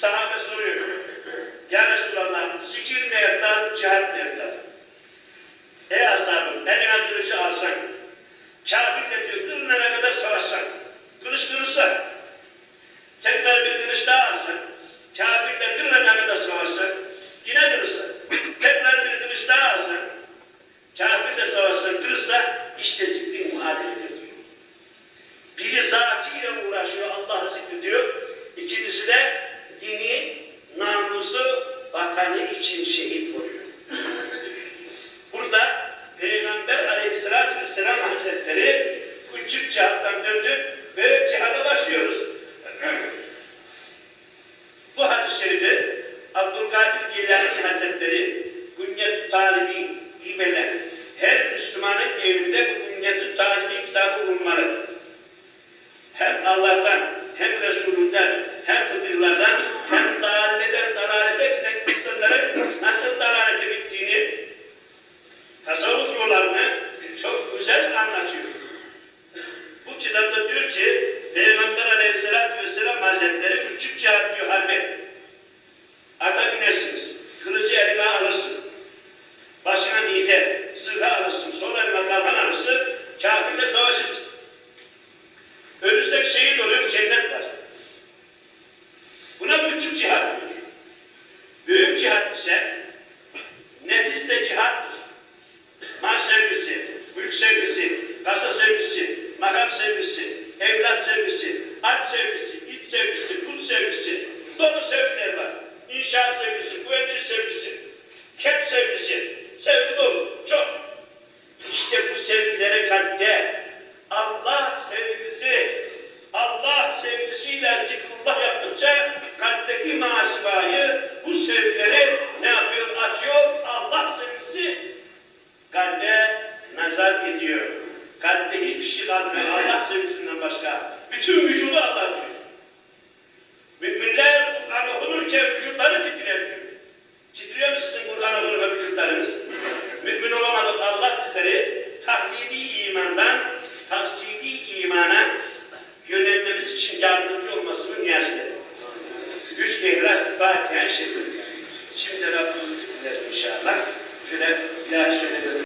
Sahabe soruyor. Ya Resulallah, zikir mi eftal, cihat mı eftal? Ey ashabım, eline kılıcı alsak, kafirle diyor, kılınana kadar savaşsak, kılıç kırılsa, tekrar bir kılıç daha alsak, kafirle kılınana kadar savaşsak, yine kırılsa, tekrar bir kılıç daha alsak, kafirle savaşsak, kırılsa, işte zikrin muadilidir diyor. Biri zatıyla uğraşıyor, Allah'ı zikrediyor. İkincisi de dini, namusu, vatanı için şehit oluyor. Burada Peygamber Aleyhisselatü Vesselam Hazretleri küçük cihattan döndü ve cihada başlıyoruz. Bu hadis-i şerifi Abdülkadir Geylani Hazretleri Günyet-ü Talibi İmeler her Müslümanın evinde bu Günyet-ü Talibi kitabı bulunmalı hem Allah'tan, hem Resulünden, hem fıtırlardan, hem anlatıyor. Bu kitapta diyor ki, Peygamber Aleyhisselatü Vesselam sevgisi, kasa sevgisi, makam sevgisi, evlat sevgisi, at sevgisi, iç sevgisi, kul sevgisi, dolu sevgiler var. İnşaat sevgisi, mühendis sevgisi, kep sevgisi, sevgi dolu, çok. İşte bu sevgilere kalpte Allah sevgisi, Allah sevgisiyle zikrullah yaptıkça kalpteki maşivayı, bu sevgileri nazar ediyor. Kalpte hiçbir şey kalmıyor Allah sevgisinden başka. Bütün vücudu Allah diyor. Müminler Kur'an'ı okunurken vücutları titrer. Titriyor mu sizin Kur'an'ı okunurken vücutlarınız? Mümin olamadık Allah bizleri tahlidi imandan tafsili imana yönelmemiz için yardımcı olmasını niyaz ederim. Üç ihlas Fatiha şeklinde. Şimdi Rabbimiz zikredelim inşallah. Şöyle bir daha şöyle